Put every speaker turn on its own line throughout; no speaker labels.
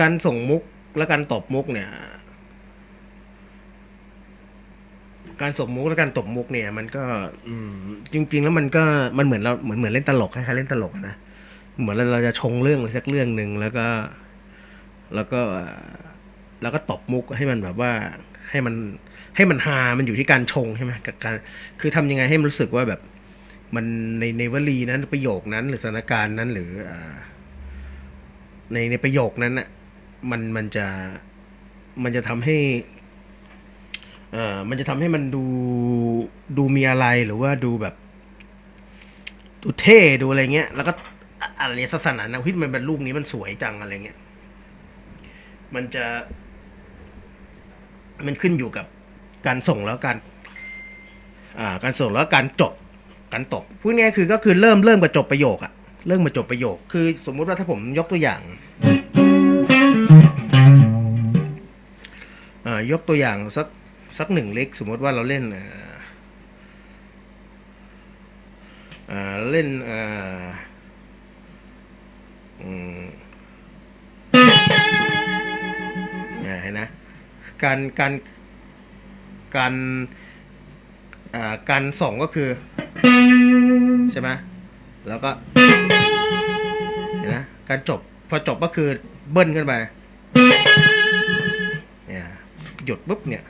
การส่งมุกและการตบมุกเนี่ย การส่งมุกและการตบมุกเนี่ย มันก็ อืม จริง ๆ แล้วมันก็มันเหมือนเราเหมือนเหมือนเล่นตลกคล้ายๆเล่นตลกนะเหมือนเราจะชงเรื่องอะไรสักเรื่องหนึ่งแล้วก็ แล้วก็แล้วก็ตบมุกให้มันแบบว่าให้มันให้มันฮา มันอยู่ที่การชงใช่ไหมกับการ คือทำยังไงให้มันรู้สึกว่าแบบ มันในในวลีนั้นประโยคนั้น หรือสถานการณ์นั้น หรือในในประโยคนั้นน่ะ มันมันจะมันจะทำให้เอ่อมันจะทำให้มันดูดูมีอะไรหรือว่าดูแบบดูเท่ดูอะไรเงี้ย แล้วก็อะไรศาสนานะพิมันเป็นรูปนี้มันสวยจังอะไรเงี้ย มันจะ มันขึ้นอยู่กับการส่งแล้วการอ่า การส่งแล้วการจบการตบพูดง่ายคือก็คือเริ่มเริ่มกับจบประโยคอะเริ่มมาจบประโยค คือ สมมุติว่าถ้าผมยกตัวอย่าง ยกตัวอย่างสักสักหนึ่งเล็กสมมติว่าเราเล่นเล่นเอ่ออืมเนี่ยเห็นนะการการการการส่งก็คือ ใช่ไหมแล้วก็เห็นนะการจบพอจบก็คือเบิ้ลขึ้นไป หยุดปุ๊บเนี่ย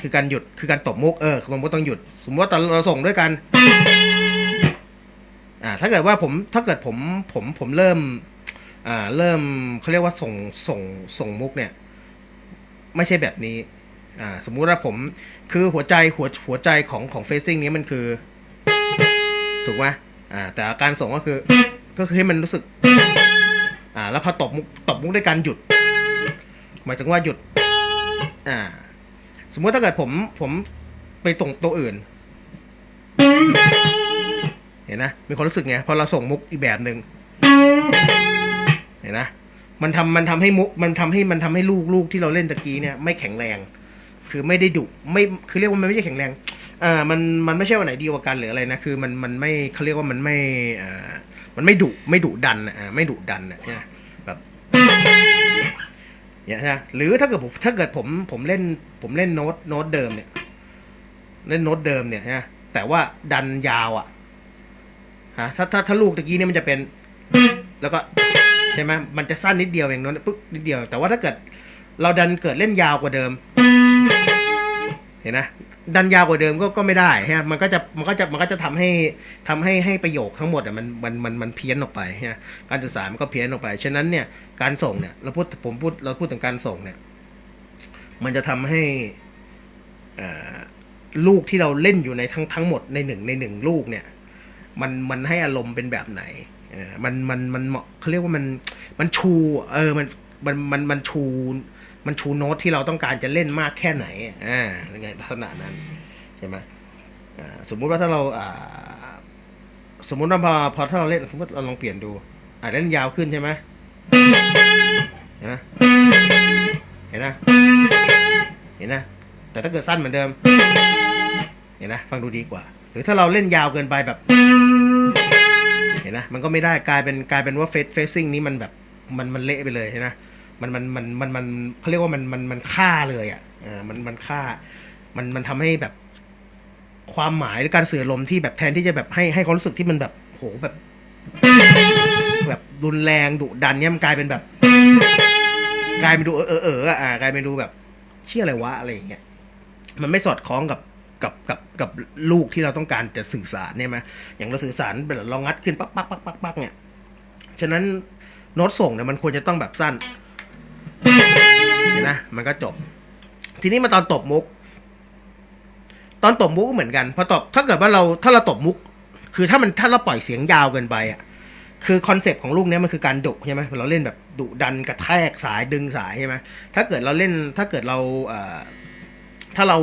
คือการหยุดคือการตบมุกเออมันก็ต้องหยุด สมมติว่าตอนเราส่งด้วยกัน อ่า ถ้าเกิดว่าผมถ้าเกิดผมผมผมเริ่ม อ่า เริ่มเขาเรียกว่าส่งส่งส่งมุกเนี่ย ไม่ใช่แบบนี้ อ่า สมมุติว่าผมคือหัวใจหัวหัวใจของของเฟซซิ่งนี้มันคือ ถูกไหมอ่า แต่การส่งก็คือ ก็คือให้มันรู้สึก อ่า แล้วพอตบมุกตบมุกด้วยการหยุดหมายถึงว่าหยุด อ่า สมมติถ้าเกิดผมผมไปตรงตัวอื่น เห็นนะ มีความรู้สึกไงพอเราส่งมุกอีกแบบหนึ่งเห็นนะมันทำมันทำให้มุกมันทำให้มันทำให้ลูกลูกที่เราเล่นตะกี้เนี่ยไม่แข็งแรง คือไม่ได้ดุไม่คือเรียกว่ามันไม่ใช่แข็งแรงอ่ามันมันไม่ใช่ว่าไหนดีกว่ากันหรืออะไรนะคือมันมันไม่เขาเรียกว่ามันไม่อ่ามันไม่ดุไม่ดุดันอ่าไม่ดุดันอะเนี่ยแบบ เนี่ยใช่ไหมหรือถ้าเกิดผมถ้าเกิดผมผมเล่นผมเล่นโน้ตโน้ตเดิมเนี่ย เล่นโน้ตเดิมเนี่ยนะแต่ว่าดันยาวอะฮะถ้าถ้าถ้าลูกตะกี้เนี่ยมันจะเป็น แล้วก็ใช่ไหมมันจะสั้นนิดเดียวเองโน้ตปึ๊กนิดเดียว แต่ว่าถ้าเกิด เราดันเกิดเล่นยาวกว่าเดิม เห็นนะ ดันยาวกว่าเดิมก็ก็ไม่ได้ฮะมันก็จะมันก็จะมันก็จะทำให้ทำให้ให้ประโยคทั้งหมดอะมันมันมันมันเพี้ยนออกไปฮะการสื่อสารมันก็เพี้ยนออกไปฉะนั้นเนี่ยการส่งเนี่ยเราพูดผมพูดเราพูดถึงการส่งเนี่ย มันจะทำให้อ่ลูกที่เราเล่นอยู่ในทั้งทั้งหมดในหนึ่งในหนึ่งลูกเนี่ยมันมันให้อารมณ์เป็นแบบไหนเออมันมันมันเหมาะเขาเรียกว่ามันมันชู เออมันมันมันมันชู มันชูโน้ตที่เราต้องการจะเล่นมากแค่ไหนอ่ายังไงลักษณะนั้นใช่ไหมสมมุติว่าถ้าเราสมมุติว่าพอพอถ้าเราเล่นสมมติเราลองเปลี่ยนดูอ่าเล่นยาวขึ้นใช่ไหมเห็นไหมเห็นนะเห็นนะแต่ถ้าเกิดสั้นเหมือนเดิม เห็นนะฟังดูดีกว่า หรือถ้าเราเล่นยาวเกินไปแบบ เห็นนะมันก็ไม่ได้กลายเป็นกลายเป็นว่าเฟสเฟซซิ่งนี้มันแบบมันมันเละไปเลยใช่ไหม มันมันมันมันมันเขาเรียกว่ามันมันมันฆ่าเลยอะเออมันมันฆ่า มันมันทำให้แบบความหมายหรือการสื่ออารมที่แบบแทนที่จะแบบให้ให้ความรู้สึกที่มันแบบโหแบบ แบบรุนแรงดุดันเนี่ยมันกลายเป็นแบบ กลายเป็นดูเออเออเอออ่ากลายเป็นดูแบบ เชื่ออะไรวะอะไรอย่างเงี้ยมันไม่สอดคล้องกับกับกับกับลูกที่เราต้องการจะสื่อสารเนี่ยไหมอย่างเราสื่อสารแบบเรางัดขึ้นปักปักปักปักปักเนี่ย ฉะนั้นโน้ตส่งเนี่ยมันควรจะต้องแบบสั้น นนะมันก็จบ ทีนี้มาตอนตบมุก ตอนตบมุกก็เหมือนกันพอตบถ้าเกิดว่าเราถ้าเราตบมุก คือถ้ามันถ้าเราปล่อยเสียงยาวเกินไปอะคือคอนเซปต์ของลูกเนี้ยมันคือการดุใช่ไหมเราเล่นแบบดุดันกระแทกสายดึงสายใช่ไหมถ้าเกิดเราเล่นถ้าเกิดเราเอ่อถ้าเรา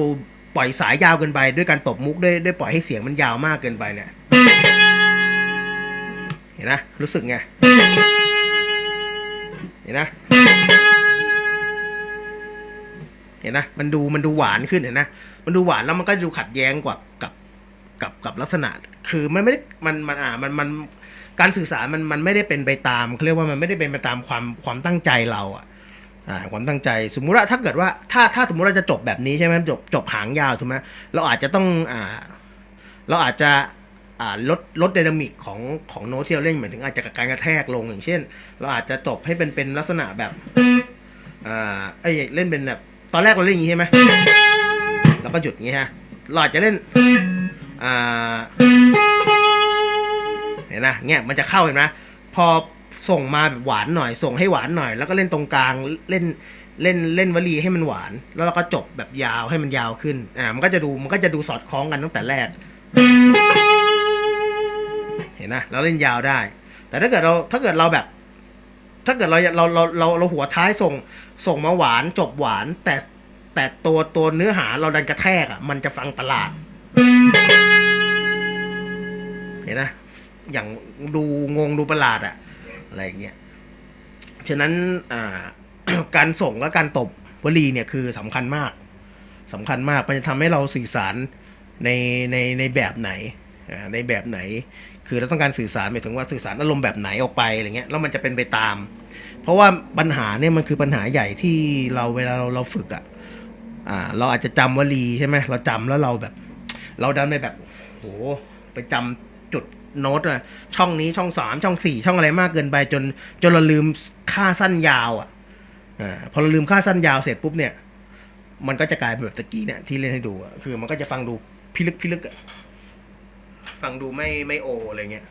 ปล่อยสายยาวเกินไปด้วยการตบมุกด้วยด้วยปล่อยให้เสียงมันยาวมากเกินไปเนี่ย เห็นนะรู้สึกไง เห็นนะ เห็นนะมันดูมันดูหวานขึ้นเห็นนะมันดูหวานแล้วมันก็ดูขัดแย้งกว่ากับกับกับลักษณะ คือมันไม่ได้มันมันอ่ามันมันการสื่อสารมันมันไม่ได้เป็นไปตามเขาเรียกว่ามันไม่ได้เป็นไปตามความความตั้งใจเราอะอ่าความตั้งใจสมมุติว่าถ้าเกิดว่าถ้าถ้าสมมุติเราจะจบแบบนี้ใช่ไหมจบจบหางยาวถูกไหมเราอาจจะต้องอ่าเราอาจจะอ่าลดลดไดนามิกของของโน้ตที่เราเล่นหมายถึงอาจจะการกระแทกลงอย่างเช่น เราอาจจะจบให้เป็นเป็นลักษณะแบบอ่าเอ้ยเล่นเป็นแบบ ตอนแรกเราเล่นอย่างนี้ใช่ไหมแล้วก็หยุดอย่างนี้ฮะเราอาจจะเล่นอ่าเห็นนะเงี้ยมันจะเข้าเห็นไหมพอส่งมาแบบหวานหน่อย ส่งให้หวานหน่อย แล้วก็เล่นตรงกลางเล่นเล่นเล่นวลีให้มันหวาน แล้วเราก็จบแบบยาวให้มันยาวขึ้นอ่ามันก็จะดูมันก็จะดูสอดคล้องกันตั้งแต่แรก เห็นนะเราเล่นยาวได้ แต่ถ้าเกิดเราถ้าเกิดเราแบบ ถ้าเกิดเราเราเราเราเราหัวท้ายส่งส่งมาหวานจบหวาน แต่แต่ตัวตัวเนื้อหาเราดันกระแทกอะ มันจะฟังประหลาด เห็นนะอย่างดูงงดูประหลาดอะอะไรอย่างเงี้ยฉะนั้นอ่าการส่งและการตบวลีเนี่ยคือสำคัญมากสำคัญมากมันจะทำให้เราสื่อสารในในในแบบไหนในแบบไหน คือเราต้องการสื่อสารหมายถึงว่าสื่อสารอารมณ์แบบไหนออกไปอะไรเงี้ยแล้วมันจะเป็นไปตาม เพราะว่าปัญหาเนี่ยมันคือปัญหาใหญ่ที่เราเวลาเราเราฝึกอะอ่า เราอาจจะจำวลีใช่ไหมเราจำแล้วเราแบบ เราดันไปแบบโหไปจำจุดโน้ตอะช่องนี้ช่องสามช่องสี่ช่องอะไรมากเกินไปจน จนเราลืมค่าสั้นยาวอะอ่าพอเราลืมค่าสั้นยาวเสร็จปุ๊บเนี่ย มันก็จะกลายเป็นแบบตะกี้เนี่ยที่เล่นให้ดูคือมันก็จะฟังดูพิลึกพิลึกอะ ฟังดูไม่ไม่โออะไรเงี้ย